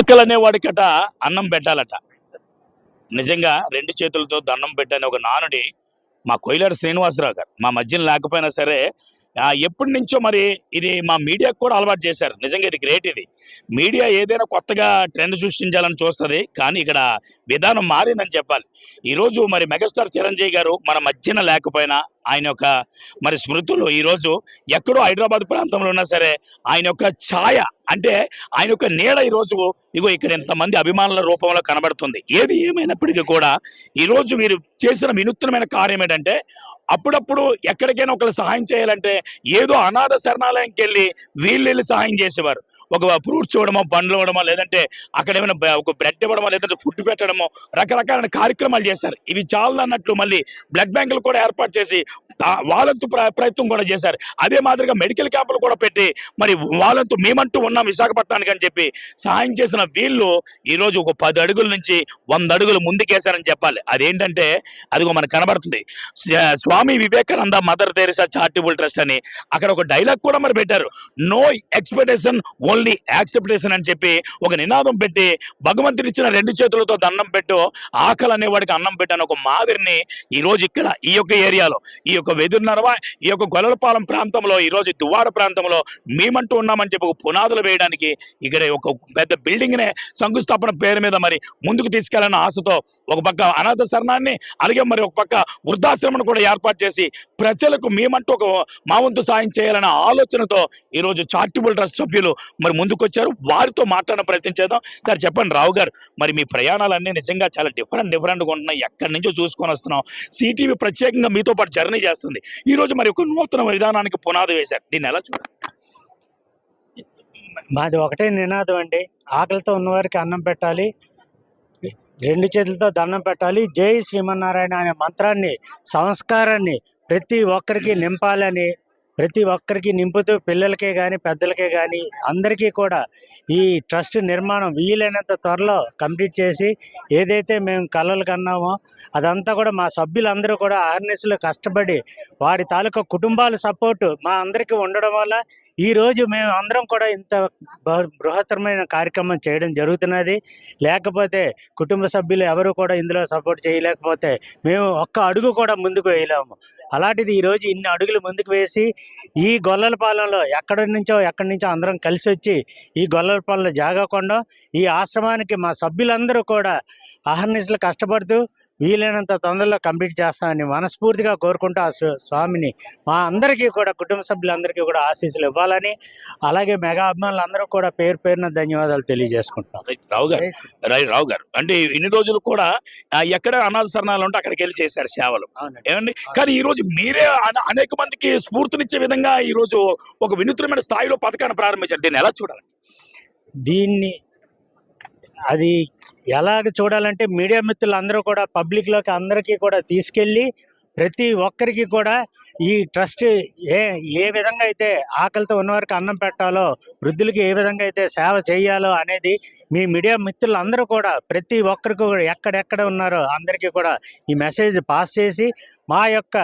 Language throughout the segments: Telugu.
ఆకలి అనేవాడికట అన్నం పెట్టాలట. నిజంగా రెండు చేతులతో దండం పెట్టని ఒక నానుడి మా కొయిలాడు శ్రీనివాసరావు గారు. మా మధ్యన లేకపోయినా సరే ఎప్పటి నుంచో మరి ఇది మా మీడియాకు కూడా అలవాటు చేశారు. నిజంగా ఇది గ్రేట్ ఇది. మీడియా ఏదైనా కొత్తగా ట్రెండ్ సృష్టించాలని చూస్తుంది కానీ ఇక్కడ విధానం మారిందని చెప్పాలి. ఈరోజు మరి మెగాస్టార్ చిరంజీవి గారు మన మధ్యన లేకపోయినా ఆయన యొక్క మరి స్మృతులు ఈరోజు ఎక్కడో హైదరాబాద్ ప్రాంతంలో ఉన్నా సరే ఆయన యొక్క ఛాయ అంటే ఆయన యొక్క నీడ ఈరోజు ఇగో ఇక్కడ ఎంతమంది అభిమానుల రూపంలో కనబడుతుంది. ఏది ఏమైనప్పటికీ కూడా ఈరోజు మీరు చేసిన వినూత్నమైన కార్యం ఏంటంటే అప్పుడప్పుడు ఎక్కడికైనా ఒకరు సహాయం చేయాలంటే ఏదో అనాథ శరణాలయంకి వెళ్ళి వీళ్ళు వెళ్ళి సహాయం చేసేవారు. ఒక ఫ్రూట్స్ ఇవ్వడమో పండ్లు ఇవ్వడమో లేదంటే అక్కడ ఏమైనా ఒక బ్రెడ్ ఇవ్వడమో లేదంటే ఫుడ్ పెట్టడమో రకరకాల కార్యక్రమాలు చేశారు. ఇవి చాలా అన్నట్లు మళ్ళీ బ్లడ్ బ్యాంకులు కూడా ఏర్పాటు చేసి వాళ్ళంతు ప్ర- ప్రయత్నం కూడా చేశారు. అదే మాదిరిగా మెడికల్ క్యాంపులు కూడా పెట్టి మరి వాళ్ళంతు మేమంటూ ఉన్నాం విశాఖపట్నానికి అని చెప్పి సహాయం చేసిన వీళ్ళు ఈరోజు ఒక పది అడుగుల నుంచి వంద అడుగులు ముందుకేశారని చెప్పాలి. అదేంటంటే అదిగో మనకు కనబడుతుంది. Swami Vivekananda Mother Teresa charitable trust అని అక్కడ ఒక డైలాగ్ కూడా మరి పెట్టారు. నో ఎక్స్పెక్టేషన్ ఓన్లీ యాక్సెప్టేషన్ అని చెప్పి ఒక నినాదం పెట్టి భగవంతుడు ఇచ్చిన రెండు చేతులతో దండం పెట్టు ఆకలి అనేవాడికి అన్నం పెట్టాను ఒక మాదిరిని ఈ రోజు ఇక్కడ ఈ యొక్క ఏరియాలో ఈ యొక్క వెదురునరవ ఈ యొక్క గొల్లపాలెం ప్రాంతంలో ఈ రోజు దువాడ ప్రాంతంలో మేమంటూ ఉన్నామని చెప్పి పునాదులు వేయడానికి ఇక్కడ ఒక పెద్ద బిల్డింగ్ నే శంకుస్థాపన పేరు మీద మరి ముందుకు తీసుకెళ్ళన్న ఆశతో ఒక పక్క అనాథ శరణాన్ని అలాగే మరి ఒక పక్క వృద్ధాశ్రమను కూడా ఏర్పాటు చేసి ప్రజలకు మేమంటూ ఒక మా వంతు సాయం చేయాలన్న ఆలోచనతో ఈ రోజు చారిటబుల్ ట్రస్ట్ సభ్యులు మరి ముందుకొచ్చారు. వారితో మాట్లాడడం ప్రయత్నం చేద్దాం. సార్ చెప్పండి రావు గారు మరి మీ ప్రయాణాలన్నీ నిజంగా చాలా డిఫరెంట్ డిఫరెంట్గా ఉంటున్నాయి. ఎక్కడి నుంచో చూసుకొని వస్తున్నాం. సిటీవీ ప్రత్యేకంగా మీతో పాటు జర్నీ చేస్తుంది. ఈ రోజు మరి ఒక నూతన విధానానికి పునాది వేశారు. దీన్ని ఎలా చూడాలి? మాది ఒకటే నినాదం అండి. ఆకలితో ఉన్నవారికి అన్నం పెట్టాలి. రెండు చేతులతో దండం పెట్టాలి. జై శ్రీమన్నారాయణ అనే మంత్రాన్ని సంస్కారాన్ని ప్రతి ఒక్కరికి నింపాలని ప్రతి ఒక్కరికి నింపుతూ పిల్లలకే కానీ పెద్దలకే కానీ అందరికీ కూడా ఈ ట్రస్ట్ నిర్మాణం వీలైనంత త్వరలో కంప్లీట్ చేసి ఏదైతే మేము కలలు కన్నామో అదంతా కూడా మా సభ్యులందరూ కూడా ఆర్నెస్లో కష్టపడి వారి తాలూకా కుటుంబాల సపోర్టు మా అందరికీ ఉండడం వల్ల ఈరోజు మేము అందరం కూడా ఇంత బృహత్తరమైన కార్యక్రమం చేయడం జరుగుతున్నది. లేకపోతే కుటుంబ సభ్యులు ఎవరు కూడా ఇందులో సపోర్ట్ చేయలేకపోతే మేము ఒక్క అడుగు కూడా ముందుకు వేయలేము. అలాంటిది ఈరోజు ఇన్ని అడుగులు ముందుకు వేసి ఈ గొల్లలపాలెంలో ఎక్కడి నుంచో ఎక్కడి నుంచో అందరం కలిసి వచ్చి ఈ గొల్లలపాలెంలో జాగకుండా ఈ ఆశ్రమానికి మా సభ్యులందరూ కూడా అహర్నిశలు కష్టపడుతూ వీలైనంత తొందరలో కంప్లీట్ చేస్తామని మనస్ఫూర్తిగా కోరుకుంటూ ఆ స్వ- స్వామిని మా అందరికీ కూడా కుటుంబ సభ్యులందరికీ కూడా ఆశీస్సులు ఇవ్వాలని అలాగే మెగా అభిమానులందరూ కూడా పేరు పేరున ధన్యవాదాలు తెలియజేసుకుంటున్నాం. రావు గారు. రావు గారు. అంటే ఇన్ని రోజులు కూడా ఎక్కడ అనాథ శరణాలు ఉంటే అక్కడికి వెళ్ళి చేశారు సేవలు. ఏమండి? కానీ ఈ రోజు మీరే అన- అనేక మందికి స్ఫూర్తినిచ్చే విధంగా ఈ రోజు ఒక వినూత్నమైన స్థాయిలో పథకాన్ని ప్రారంభించారు. దీన్ని ఎలా చూడాలి దీన్ని అది ఎలాగ చూడాలంటే మీడియా మిత్రులందరూ కూడా పబ్లిక్లోకి అందరికీ కూడా తీసుకెళ్ళి ప్రతి ఒక్కరికి కూడా ఈ ట్రస్ట్ ఏ ఏ విధంగా అయితే ఆకలితో ఉన్నవారికి అన్నం పెట్టాలో వృద్ధులకి ఏ విధంగా అయితే సేవ చేయాలో అనేది మీ మీడియా మిత్రులందరూ కూడా ప్రతి ఒక్కరికి కూడా ఎక్కడెక్కడ ఉన్నారో అందరికీ కూడా ఈ మెసేజ్ పాస్ చేసి మా యొక్క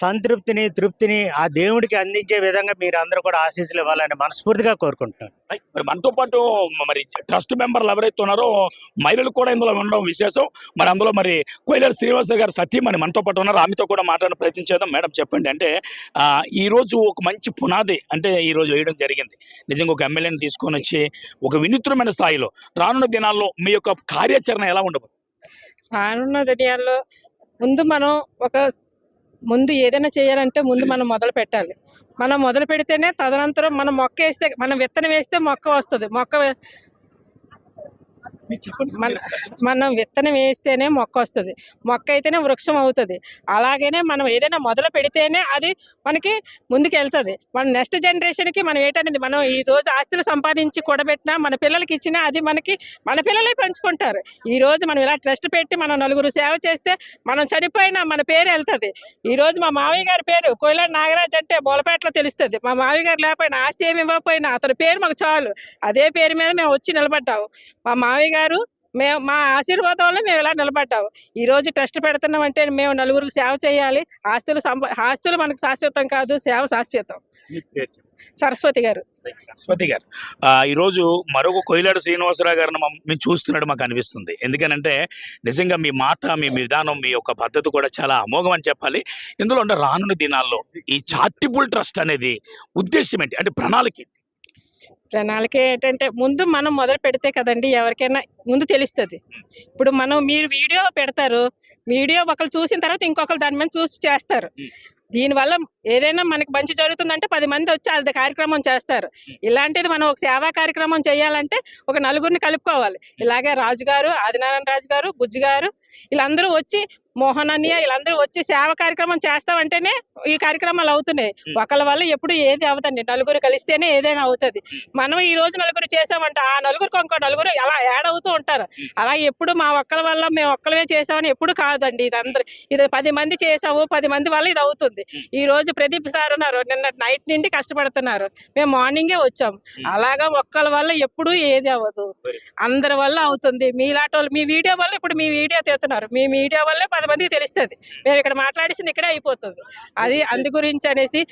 సంతృప్తిని తృప్తిని ఆ దేవుడికి అందించే విధంగా మీరు అందరూ కూడా ఆశీస్సులు ఇవ్వాలని మనస్ఫూర్తిగా కోరుకుంటున్నాను. మరి మనతో పాటు మరి ట్రస్ట్ మెంబర్లు ఎవరైతే ఉన్నారో మహిళలు కూడా ఇందులో ఉండడం విశేషం. మరి అందులో మరి కోయిలర్ శ్రీనివాస గారు సత్యం అని మనతో పాటు ఉన్నారు. ఆమెతో కూడా మాట్లాడిన ప్రయత్నం చేద్దాం. మేడం చెప్పండి అంటే ఆ, ఈ రోజు ఒక మంచి పునాది అంటే ఈ రోజు వేయడం జరిగింది. నిజంగా ఒక ఎమ్మెల్యేని తీసుకొని వచ్చి ఒక వినూత్నమైన స్థాయిలో రానున్న దినాల్లో మీ యొక్క కార్యాచరణ ఎలా ఉండబోతుంది? రానున్న దినాల్లో ముందు మనం ఒక ముందు ఏదైనా చేయాలంటే ముందు మనం మొదలు పెట్టాలి. మనం మొదలు పెడితేనే తదనంతరం మనం మొక్క వేస్తే మనం విత్తనం వేస్తే మొక్క వస్తుంది. మొక్క మన మనం విత్తనం వేస్తేనే మొక్క వస్తుంది. మొక్క అయితేనే వృక్షం అవుతుంది. అలాగనే మనం ఏదైనా మొదలు పెడితేనే అది మనకి ముందుకు వెళ్తుంది మన నెక్స్ట్ జనరేషన్కి మనం ఏంటనేది మనం ఈ రోజు ఆస్తులు సంపాదించి కూడబెట్టినా మన పిల్లలకి ఇచ్చినా అది మనకి మన పిల్లలే పంచుకుంటారు. ఈ రోజు మనం ఇలా ట్రస్ట్ పెట్టి మనం నలుగురు సేవ చేస్తే మనం చనిపోయినా మన పేరు వెళ్తుంది. ఈ రోజు మా మావయ్య గారి పేరు కోయిల నాగరాజ్ అంటే బోలపేటలో తెలుస్తుంది. మా మావయ్య గారు లేకపోయినా ఆస్తి ఏమి ఇవ్వకపోయినా అతని పేరు మాకు చాలు. అదే పేరు మీద మేము వచ్చి నిలబడ్డాము. మా మావయ్య గారు మేము మా ఆశీర్వాదం వల్ల మేము ఇలా నిలబడ్డాము. ఈ రోజు ట్రస్ట్ పెడుతున్నాం అంటే మేము నలుగురికి సేవ చేయాలి. ఆస్తులు ఆస్తులు మనకు శాశ్వతం కాదు సేవ శాశ్వతం. సరస్వతి గారు. సరస్వతి గారు. ఆ, ఈరోజు మరొక కొయిలాడు శ్రీనివాసరావు గారిని మమ్- చూస్తున్నట్టు మాకు అనిపిస్తుంది. ఎందుకనంటే నిజంగా మీ మాట మీ విధానం మీ యొక్క పద్ధతి కూడా చాలా అమోఘం అని చెప్పాలి. ఇందులో ఉన్న రానున్న దినాల్లో ఈ చారిటబుల్ ట్రస్ట్ అనేది ఉద్దేశం ఏంటి? అంటే ప్రణాళిక ఏంటి? ప్రణాళిక ఏంటంటే ముందు మనం మొదలు పెడితే కదండి ఎవరికైనా ముందు తెలుస్తుంది. ఇప్పుడు మనం మీరు వీడియో పెడతారు వీడియో ఒకరు చూసిన తర్వాత ఇంకొకరు దాని మీద చూసి చేస్తారు. దీనివల్ల ఏదైనా మనకి మంచి జరుగుతుందంటే పది మంది వచ్చి అది కార్యక్రమం చేస్తారు. ఇలాంటిది మనం ఒక సేవా కార్యక్రమం చేయాలంటే ఒక నలుగురిని కలుపుకోవాలి. ఇలాగే రాజు గారు ఆదినారాయణ రాజు గారు బుజ్జి గారు వీళ్ళందరూ వచ్చి మోహన్ అన్నయ్య వీళ్ళందరూ వచ్చి సేవ కార్యక్రమం చేస్తామంటేనే ఈ కార్యక్రమాలు అవుతున్నాయి. ఒకళ్ళ వల్ల ఎప్పుడు ఏది అవుతుంది నలుగురు కలిస్తేనే ఏదైనా అవుతుంది. మనం ఈ రోజు నలుగురు చేసామంటే ఆ నలుగురికి ఇంకో నలుగురు అలా యాడ్ అవుతూ ఉంటారు. అలా ఎప్పుడు మా ఒక్కల వల్ల మేము ఒక్కలమే చేసామని ఎప్పుడు కాదండి ఇది అందరు ఇది పది మంది చేసాము పది మంది వల్ల ఇది అవుతుంది. ఈ రోజు ప్రదీప్ సార్ ఉన్నారు. నిన్న నైట్ నుండి కష్టపడుతున్నారు. మేము మార్నింగే వచ్చాము అలాగా ఒక్కల వల్ల ఎప్పుడు ఏది అవ్వదు. అందరి వల్ల అవుతుంది. మీలాంటి వాళ్ళు మీ వీడియో వల్ల ఇప్పుడు మీ వీడియో తీస్తున్నారు. మీ వీడియో వల్లే పది మందికి తెలుస్తుంది. మేము ఇక్కడ మాట్లాడేసింది ఇక్కడే అయిపోతుంది. అది అందు గురించి అనేసి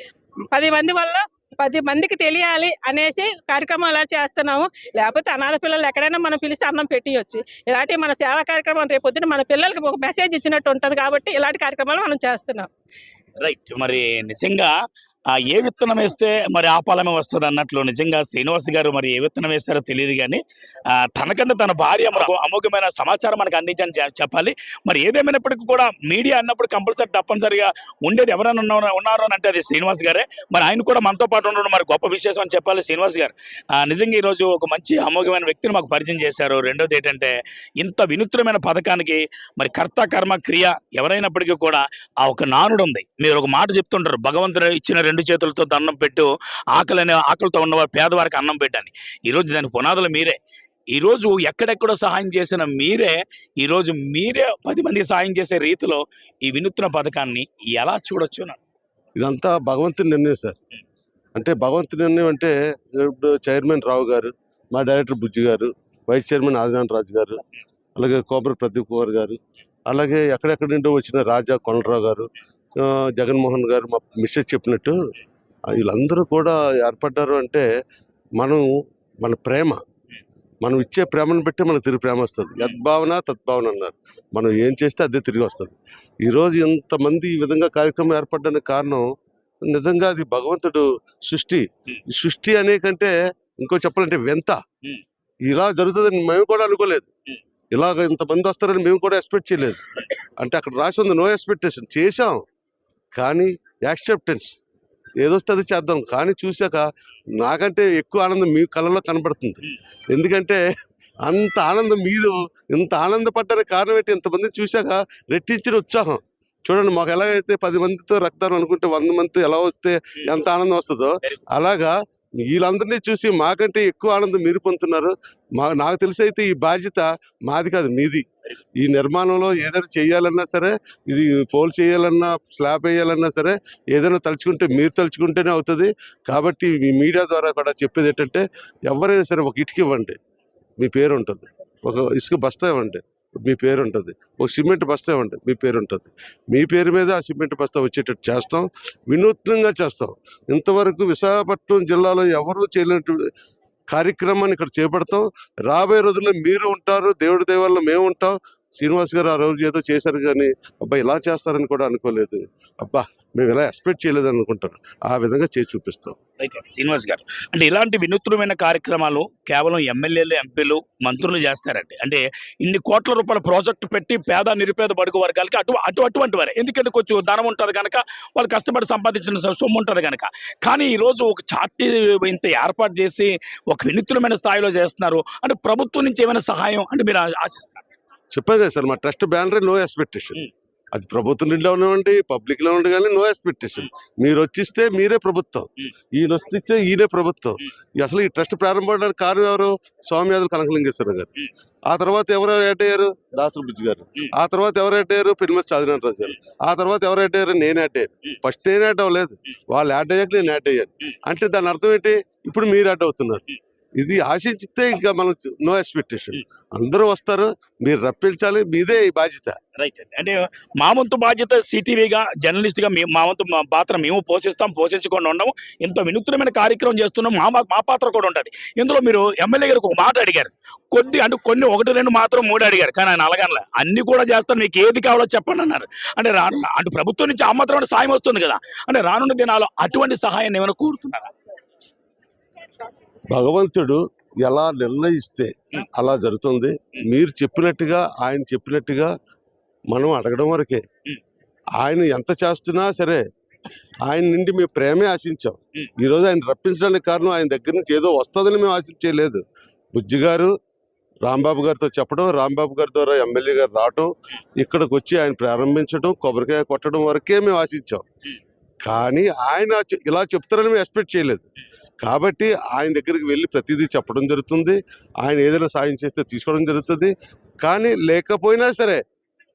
పది మంది వల్ల పది మందికి తెలియాలి అనేసి కార్యక్రమం ఇలా చేస్తున్నాము. లేకపోతే అనాథ పిల్లలు ఎక్కడైనా మనం పిలిచి అన్నం పెట్టియొచ్చు. ఇలాంటి మన సేవా కార్యక్రమం రేపు పొద్దున మన పిల్లలకి ఒక మెసేజ్ ఇచ్చినట్టు ఉంటుంది కాబట్టి ఇలాంటి కార్యక్రమాలు మనం చేస్తున్నాం. రైట్. మరి నిజంగా ఆ ఏ విత్తనం వేస్తే మరి ఆ ఫలమే వస్తుంది అన్నట్లు నిజంగా శ్రీనివాస్ గారు మరి ఏ విత్తనం వేస్తారో తెలియదు కానీ తనకంటే తన భార్య అమోఘమైన సమాచారం మనకు అందించని చెప్పాలి. మరి ఏదేమైనప్పటికీ కూడా మీడియా అన్నప్పుడు కంపల్సరీ తప్పనిసరిగా ఉండేది ఎవరైనా ఉన్నారు ఉన్నారు అని అంటే అది శ్రీనివాస్ గారే. మరి ఆయన కూడా మనతో పాటు ఉండడం మరి గొప్ప విశేషం అని చెప్పాలి శ్రీనివాస్ గారు. నిజంగా ఈరోజు ఒక మంచి అమోఘమైన వ్యక్తిని మాకు పరిచయం చేశారు. రెండోది ఏంటంటే ఇంత వినూత్నమైన పథకానికి మరి కర్త కర్మ క్రియ ఎవరైనప్పటికీ కూడా ఆ ఒక నానుడు ఉంది. మీరు ఒక మాట చెప్తుంటారు భగవంతుడు ఇచ్చిన రెండు చేతులతో దండం పెట్టు. ఆకలి అనే ఆకలితో ఉన్నవారు పేదవారికి అన్నం పెట్టని ఈరోజు దాని పునాదులు మీరే. ఈరోజు ఎక్కడెక్కడో సహాయం చేసిన మీరే ఈరోజు మీరే పది మందికి సహాయం చేసే రీతిలో ఈ వినూత్న పథకాన్ని ఎలా చూడొచ్చు ఇదంతా భగవంతుని నిర్ణయం సార్. అంటే భగవంతుని నిర్ణయం అంటే ఇప్పుడు చైర్మన్ రావు గారు మా డైరెక్టర్ బుజ్జి గారు వైస్ చైర్మన్ ఆదినారాయణ రాజు గారు అలాగే కోమర ప్రదీప్ కుమార్ గారు అలాగే ఎక్కడెక్కడి నుండో వచ్చిన రాజా కొండరావు గారు జగన్మోహన్ గారు మా మిస్సెస్ చెప్పినట్టు వీళ్ళందరూ కూడా ఏర్పడ్డారు అంటే మనం మన ప్రేమ. మనం ఇచ్చే ప్రేమను బట్టి మనకు తిరిగి ప్రేమ వస్తుంది. యద్భావన తద్భావన అన్నారు. మనం ఏం చేస్తే అదే తిరిగి వస్తుంది. ఈరోజు ఇంతమంది ఈ విధంగా కార్యక్రమం ఏర్పడడానికి కారణం నిజంగా అది భగవంతుడు సృష్టి. సృష్టి అనే కంటే ఇంకో చెప్పాలంటే వింత. ఇలా జరుగుతుందని మేము కూడా అనుకోలేదు. ఇలాగ ఇంతమంది వస్తారని మేము కూడా ఎక్స్పెక్ట్ చేయలేదు. అంటే అక్కడ రాసి ఉంది నో ఎక్స్పెక్టేషన్. చేశాం. కానీ యాక్సెప్టెన్స్. ఏదొస్తే అది చేద్దాం. కానీ చూశాక నాకంటే ఎక్కువ ఆనందం మీ కళ్ళలో కనబడుతుంది. ఎందుకంటే అంత ఆనందం మీరు ఇంత ఆనందపడ్డానికి కారణం ఏంటి? ఇంతమందిని చూశాక రెట్టించిన ఉత్సాహం. చూడండి మాకు ఎలాగైతే పది మందితో రక్తాన్ని అనుకుంటే వంద మందితో ఎలా వస్తే ఎంత ఆనందం వస్తుందో అలాగా వీళ్ళందరినీ చూసి మాకంటే ఎక్కువ ఆనందం మీరు పొందుతున్నారు. మా నాకు తెలిసి అయితే ఈ బాధ్యత మాది కాదు మీది. ఈ నిర్మాణంలో ఏదైనా చేయాలన్నా సరే ఇది పోల్ చేయాలన్నా స్లాబ్ వేయాలన్నా సరే ఏదైనా తలుచుకుంటే మీరు తలుచుకుంటేనే అవుతుంది. కాబట్టి మీ మీడియా ద్వారా కూడా చెప్పేది ఏంటంటే ఎవరైనా సరే ఒక ఇటుక ఇవ్వండి. మీ పేరు ఉంటుంది. ఒక ఇసుక బస్తా ఇవ్వండి. మీ పేరు ఉంటుంది. ఒక సిమెంట్ బస్తా ఉంటుంది మీ పేరు ఉంటుంది. మీ పేరు మీద ఆ సిమెంట్ బస్తా వచ్చేటట్టు చేస్తాం వినూత్నంగా చేస్తాం. ఇంతవరకు విశాఖపట్నం జిల్లాలో ఎవరూ చేయలేనటువంటి కార్యక్రమాన్ని ఇక్కడ చేపడతాం. రాబోయే రోజుల్లో మీరు ఉంటారు దేవుడి దేవాల్లో మేము ఉంటాం. శ్రీనివాస్ గారు ఆ రోజు ఏదో చేశారు కానీ అబ్బా ఇలా చేస్తారని కూడా అనుకోలేదు. అబ్బా మేము ఇలా ఎక్స్పెక్ట్ చేయలేదు అనుకుంటారు. ఆ విధంగా చేసి చూపిస్తాం. రైట్ శ్రీనివాస్ గారు అంటే ఇలాంటి వినూత్నమైన కార్యక్రమాలు కేవలం ఎమ్మెల్యేలు ఎంపీలు మంత్రులు చేస్తారండి. అంటే ఇన్ని కోట్ల రూపాయల ప్రాజెక్టు పెట్టి పేద నిరుపేద బడుగు వర్గాలకి అటు అటు అటువంటి వారే. ఎందుకంటే కొంచెం ధనం ఉంటుంది కనుక వాళ్ళు కష్టపడి సంపాదించిన సొమ్ము ఉంటుంది కనుక కానీ ఈరోజు ఒక చార్టీ ఇంత ఏర్పాటు చేసి ఒక వినూత్నమైన స్థాయిలో చేస్తున్నారు. అంటే ప్రభుత్వం నుంచి ఏమైనా సహాయం అంటే మీరు ఆశిస్తున్నారు చెప్పాను కదా సార్ మా ట్రస్ట్ బ్యానర్ నో ఎక్స్పెక్టేషన్. అది ప్రభుత్వం నుండి ఉండండి పబ్లిక్లో ఉండి కానీ నో ఎక్స్పెక్టేషన్ మీరు వచ్చిస్తే మీరే ప్రభుత్వం. ఈయన వస్తే ఈయనే ప్రభుత్వం. అసలు ఈ ట్రస్ట్ ప్రారంభమవడానికి కారణం ఎవరు? స్వామియాదులు కనకలింగేశ్వర గారు. ఆ తర్వాత ఎవరు యాడ్ అయ్యారు? దాసరి బుజ్జి గారు. ఆ తర్వాత ఎవరు యాడ్ అయ్యారు? పినిమతి సాధినారాయణ రాజు గారు. ఆ తర్వాత ఎవరు యాడ్ అయ్యారు? నేను యాడ్ అయ్యాను. ఫస్ట్ నేను యాడ్ అవ్వలేదు. వాళ్ళు యాడ్ అయ్యాక నేను యాడ్ అయ్యాను. అంటే దాని అర్థం ఏంటి? ఇప్పుడు మీరు యాడ్ అవుతున్నారు. ఇది ఆశించితే ఇంకా మనం నో ఎక్స్పెక్టేషన్ అందరూ వస్తారు మీరు రప్పించాలి మీదే ఈ బాధ్యత. రైట్ అంటే మా వంతు బాధ్యత సిటీవీగా జర్నలిస్ట్గా మేము మా వంతు మా పాత్ర మేము పోషిస్తాం పోషించకుండా ఉండము. ఇంత వినూత్నమైన కార్యక్రమం చేస్తున్నాం మా మా- పాత్ర కూడా ఉంటుంది. ఇందులో మీరు ఎమ్మెల్యే గారికి ఒక మాట అడిగారు. కొద్ది అంటే కొన్ని ఒకటి రెండు మాత్రం మూడు అడిగారు. కానీ ఆయన అలాగనలే. అన్ని కూడా చేస్తాను మీకు ఏది కావాలో చెప్పండి అన్నారు. అంటే రా అంటే ప్రభుత్వం నుంచి ఆ మాత్రమైన సాయం వస్తుంది కదా. అంటే రానున్న దినాల్లో అటువంటి సహాయాన్ని ఏమైనా కోరుతున్నారా? భగవంతుడు ఎలా నిర్ణయిస్తే అలా జరుగుతుంది. మీరు చెప్పినట్టుగా ఆయన చెప్పినట్టుగా మనం అడగడం వరకే. ఆయన ఎంత చేస్తున్నా సరే ఆయన నుండి మేము ప్రేమే ఆశించాం. ఈరోజు ఆయన రప్పించడానికి కారణం ఆయన దగ్గర నుంచి ఏదో వస్తుందని మేము ఆశించలేదు. బుజ్జి గారు రాంబాబు గారితో చెప్పడం రాంబాబు గారి ద్వారా ఎమ్మెల్యే గారు రావటం ఇక్కడికి వచ్చి ఆయన ప్రారంభించడం కొబ్బరికాయ కొట్టడం వరకే మేము ఆశించాం. కానీ ఆయన ఇలా చెప్తారని మేము ఎక్స్పెక్ట్ చేయలేదు. కాబట్టి ఆయన దగ్గరికి వెళ్ళి ప్రతిదీ చెప్పడం జరుగుతుంది. ఆయన ఏదైనా సాయం చేస్తే తీసుకోవడం జరుగుతుంది. కానీ లేకపోయినా సరే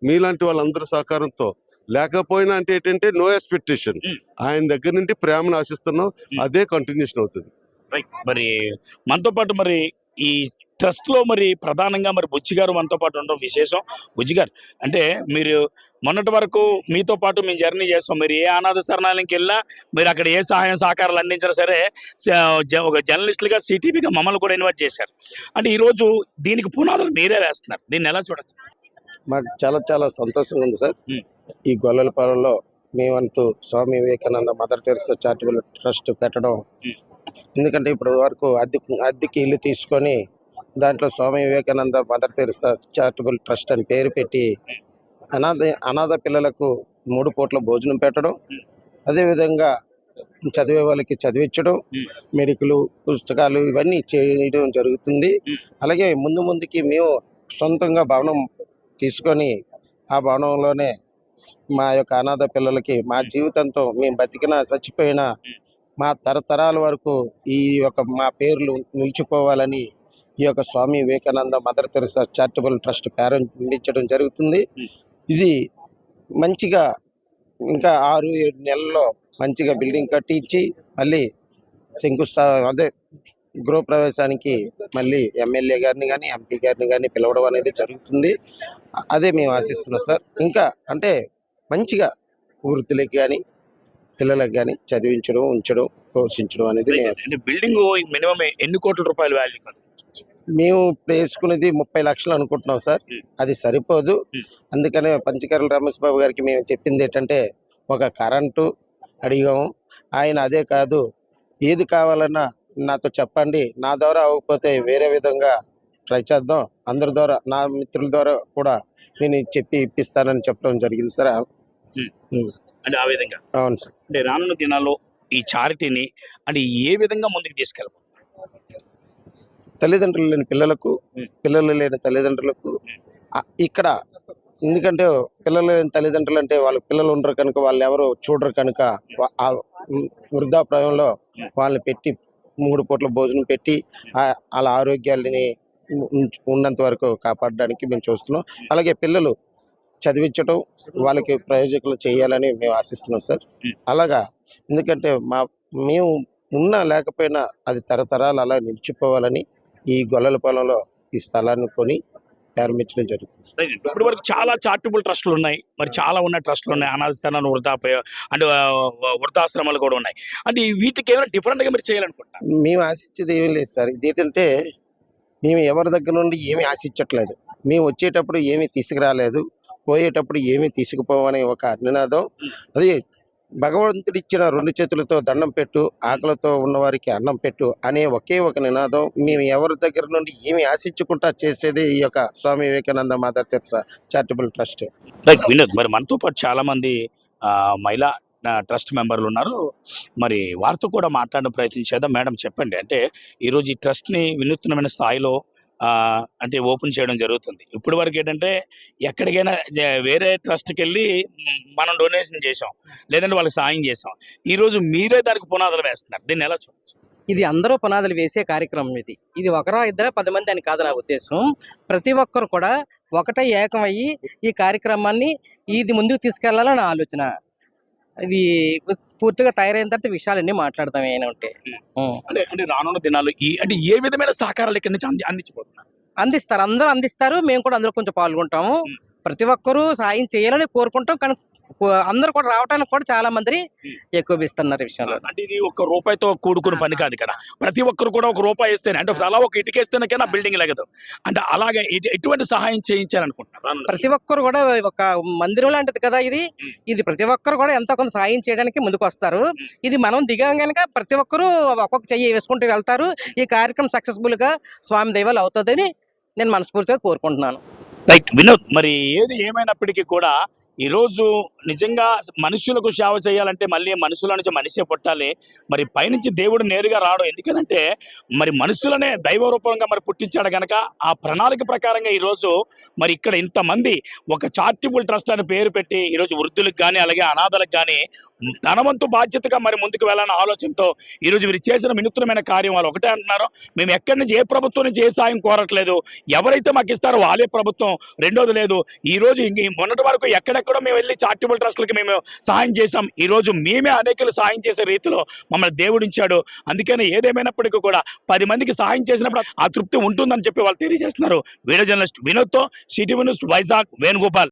మీలాంటి వాళ్ళందరి సహకారంతో లేకపోయినా అంటే ఏంటంటే నో ఎక్స్పెక్టేషన్ Mm. ఆయన దగ్గర నుండి ప్రేమను ఆశిస్తున్నాం. అదే కంటిన్యూషన్ అవుతుంది. మరి మనతో పాటు మరి ఈ ట్రస్ట్లో మరి ప్రధానంగా మరి బుచ్చి గారు మనతో పాటు ఉండడం విశేషం. బుజ్జి గారు అంటే మీరు మొన్నటి వరకు మీతో పాటు మేము జర్నీ చేస్తాం. మీరు ఏ అనాథ శరణాలయంకి వెళ్ళినా మీరు అక్కడ ఏ సహాయం సహకారాలు అందించినా సరే ఒక జర్నలిస్టులుగా సిటీవీగా మమ్మల్ని కూడా ఇన్వైట్ చేశారు. అంటే ఈ రోజు దీనికి పునాదులు మీరే వేస్తున్నారు. దీన్ని ఎలా చూడొచ్చు? మాకు చాలా చాలా సంతోషంగా ఉంది సార్. ఈ గొల్లలపాలెంలో మేమంటూ Swami Vivekananda Mother Teresa charitable trust పెట్టడం. ఎందుకంటే ఇప్పుడు వరకు అద్దె అద్దెకి ఇల్లు తీసుకొని దాంట్లో Swami Vivekananda Mother Teresa charitable trust అని పేరు పెట్టి అనాథ అనాథ పిల్లలకు మూడు పూట్ల భోజనం పెట్టడం. అదేవిధంగా చదివే వాళ్ళకి చదివించడం మెడికలు పుస్తకాలు ఇవన్నీ చేయడం జరుగుతుంది. అలాగే ముందు ముందుకి మేము సొంతంగా భవనం తీసుకొని ఆ భవనంలోనే మా యొక్క అనాథ పిల్లలకి మా జీవితంతో మేము బతికినా చచ్చిపోయినా మా తరతరాల వరకు ఈ యొక్క మా పేర్లు నిలిచిపోవాలని ఈ యొక్క Swami Vivekananda Mother Teresa charitable trust ప్రారంభించడం జరుగుతుంది. ఇది మంచిగా ఇంకా ఆరు ఏడు నెలల్లో మంచిగా బిల్డింగ్ కట్టించి మళ్ళీ శంకుస్థా అదే గృహప్రవేశానికి మళ్ళీ ఎమ్మెల్యే గారిని కానీ ఎంపీ గారిని కానీ పిలవడం అనేది జరుగుతుంది. అదే మేము ఆశిస్తున్నాం సార్. ఇంకా అంటే మంచిగా వృద్ధులకి కానీ పిల్లలకు కానీ చదివించడం ఉంచడం పోషించడం అనేది. బిల్డింగ్ మినిమం ఎన్ని కోట్ల రూపాయల వాల్యూ మేము వేసుకునేది ముప్పై లక్షలు అనుకుంటున్నాం సార్. అది సరిపోదు. అందుకనే పంచకర్ల రమేష్ బాబు గారికి మేము చెప్పింది ఏంటంటే ఒక కరెంటు అడిగాము. ఆయన అదే కాదు ఏది కావాలన్నా నాతో చెప్పండి. నా ద్వారా అవ్వకపోతే వేరే విధంగా ట్రై చేద్దాం. అందరి ద్వారా నా మిత్రుల ద్వారా కూడా నేను చెప్పి ఇప్పిస్తానని చెప్పడం జరిగింది సార్. అంటే ఆ విధంగా. అవును సార్. అంటే రానున్న దినాల్లో ఈ చారిటీని అంటే ఏ విధంగా ముందుకు తీసుకెళ్ళాలి తల్లిదండ్రులు లేని పిల్లలకు. పిల్లలు లేని తల్లిదండ్రులకు ఇక్కడ ఎందుకంటే పిల్లలు లేని తల్లిదండ్రులు అంటే వాళ్ళ పిల్లలు ఉండరు కనుక వాళ్ళు ఎవరు చూడరు కనుక ఆ వృద్ధాప్రాయంలో వాళ్ళని పెట్టి మూడు పూట్ల భోజనం పెట్టి వాళ్ళ ఆరోగ్యాలని ఉన్నంత వరకు కాపాడడానికి మేము చూస్తున్నాం. అలాగే పిల్లలు చదివించడం వాళ్ళకి ప్రయోజకులు చేయాలని మేము ఆశిస్తున్నాం సార్. అలాగా ఎందుకంటే మా మేము ఉన్నా లేకపోయినా అది తరతరాలు అలా నిలిచిపోవాలని ఈ గొల్లల పొలంలో ఈ స్థలాన్ని కొని ప్రారంభించడం జరుగుతుంది. ఇప్పటి వరకు చాలా చారిటబుల్ ట్రస్టులు ఉన్నాయి. మరి చాలా ఉన్న ట్రస్టులు ఉన్నాయి. అనాథస్థానాలు వృద్ధాపయ అంటే వృద్ధాశ్రమాలు కూడా ఉన్నాయి. అంటే వీటికి ఏమైనా different గా మీరు చేయాలనుకుంటున్నారు? మేము ఆశించేది ఏమీ లేదు సార్. ఇదేంటంటే మేము ఎవరి దగ్గర నుండి ఏమీ ఆశించట్లేదు. మేము వచ్చేటప్పుడు ఏమీ తీసుకురాలేదు. పోయేటప్పుడు ఏమీ తీసుకుపోవని ఒక నినాదం అది భగవంతుడిచ్చిన రెండు చేతులతో దండం పెట్టు ఆకలితో ఉన్నవారికి అన్నం పెట్టు అనే ఒకే ఒక నినాదం. మేము ఎవరి దగ్గర నుండి ఏమి ఆశించుకుంటా చేసేది ఈ యొక్క Swami Vivekananda Mother Teresa charitable trust. Right Vinod మరి మనతో పాటు చాలా మంది మహిళా ట్రస్ట్ మెంబర్లు ఉన్నారు. మరి వారితో కూడా మాట్లాడిన ప్రయత్నం చేద్దాం. మేడం చెప్పండి. అంటే ఈరోజు ఈ ట్రస్ట్ని వినూత్నమైన స్థాయిలో అంటే ఓపెన్ చేయడం జరుగుతుంది. ఇప్పటి వరకు ఏంటంటే ఎక్కడికైనా వేరే ట్రస్ట్కి వెళ్ళి మనం డొనేషన్ చేసాం లేదంటే వాళ్ళకి సాయం చేసాం ఈరోజు మీరే దానికి పునాదులు వేస్తున్నారు. దీన్ని ఎలా చూడొచ్చు? ఇది అందరూ పునాదులు వేసే కార్యక్రమం ఇది. ఇది ఒకరా ఇద్దరా పది మంది అని కాదు నా ఉద్దేశం. ప్రతి ఒక్కరు కూడా ఒకటే ఏకమయ్యి ఈ కార్యక్రమాన్ని ఇది ముందుకు తీసుకెళ్ళాలని నా ఆలోచన. ఇది పూర్తిగా తయారైన తర్వాత విషయాలన్నీ మాట్లాడతాం ఏమైనా ఉంటే. అంటే అంటే రానున్న దినాలు ఈ అంటే ఏ విధమైన సహకారాలు ఇక్కడి నుంచి అంది అందించబోతున్నారు? అందిస్తారు. అందరూ అందిస్తారు. మేము కూడా అందులో కొంచెం పాల్గొంటాము. ప్రతి ఒక్కరూ సాయం చేయాలని కోరుకుంటాం. కానీ అందరూ కూడా రావడానికి కూడా చాలా మంది. ఎక్కువ ఇస్తున్నారు ఈ విషయంలో. అంటే ఇది ఒక రూపాయితో కూడుకున్న పని కాదు ఇక్కడ ప్రతి ఒక్కరు కూడా ఒక రూపాయి ఇస్తేనే అంటే అలా ఒక ఇటుకేస్తేనే కానీ బిల్డింగ్ లెగదు. అంటే అలాగే ఎటు- ఎటువంటి సహాయం చేయించాలనుకుంటున్నారు ప్రతి ఒక్కరు కూడా ఒక మందిరం లాంటిది కదా ఇది. ఇది ప్రతి ఒక్కరు కూడా ఎంతో కొంత సాయం చేయడానికి ముందుకు వస్తారు ఇది మనం దిగాం కనుక ప్రతి ఒక్కరూ ఒక్కొక్క చెయ్యి వేసుకుంటూ వెళ్తారు. ఈ కార్యక్రమం సక్సెస్ఫుల్గా స్వామి దైవాలు అవుతుందని నేను మనస్ఫూర్తిగా కోరుకుంటున్నాను. రైట్ వినోద్ మరి ఏది ఏమైనప్పటికీ కూడా ఈరోజు నిజంగా మనుషులకు సేవ చేయాలంటే మళ్ళీ మనుషుల నుంచి మనిషే పుట్టాలి. మరి పైనుంచి దేవుడు నేరుగా రాడు. ఎందుకంటే మరి మనుషులనే దైవ రూపంగా మరి పుట్టించాడు గనక ఆ ప్రణాళిక ప్రకారంగా ఈరోజు మరి ఇక్కడ ఇంతమంది ఒక చారిటబుల్ ట్రస్ట్ అని పేరు పెట్టి ఈరోజు వృద్ధులకు కానీ అలాగే అనాథలకు కానీ ధనవంతు బాధ్యతగా మరి ముందుకు వెళ్ళాలన్న ఆలోచనతో ఈరోజు వీరు చేసిన వినూత్నమైన కార్యం వాళ్ళు ఒకటే అంటున్నారు. మేము ఎక్కడి నుంచి ఏ ప్రభుత్వం నుంచి ఏ సాయం కోరట్లేదు. ఎవరైతే మాకు ఇస్తారో వాళ్ళే ప్రభుత్వం. రెండోది లేదు. ఈ మొన్నటి వరకు ఎక్కడ మొన్నటి మేము వెళ్ళి చారిటబుల్ ట్రస్ట్లకి మేము సహాయం చేశాం. ఈరోజు మేమే అనేకలు సహాయం చేసే రీతిలో మమ్మల్ని దేవుడించాడు అందుకని ఏదేమైనప్పటికీ కూడా పది మందికి సహాయం చేసినప్పుడు ఆ తృప్తి ఉంటుందని చెప్పి వాళ్ళు తెలియజేస్తున్నారు. వీడియో జర్నలిస్ట్ వినోద్తో సిటీ న్యూస్ వైజాగ్ వేణుగోపాల్.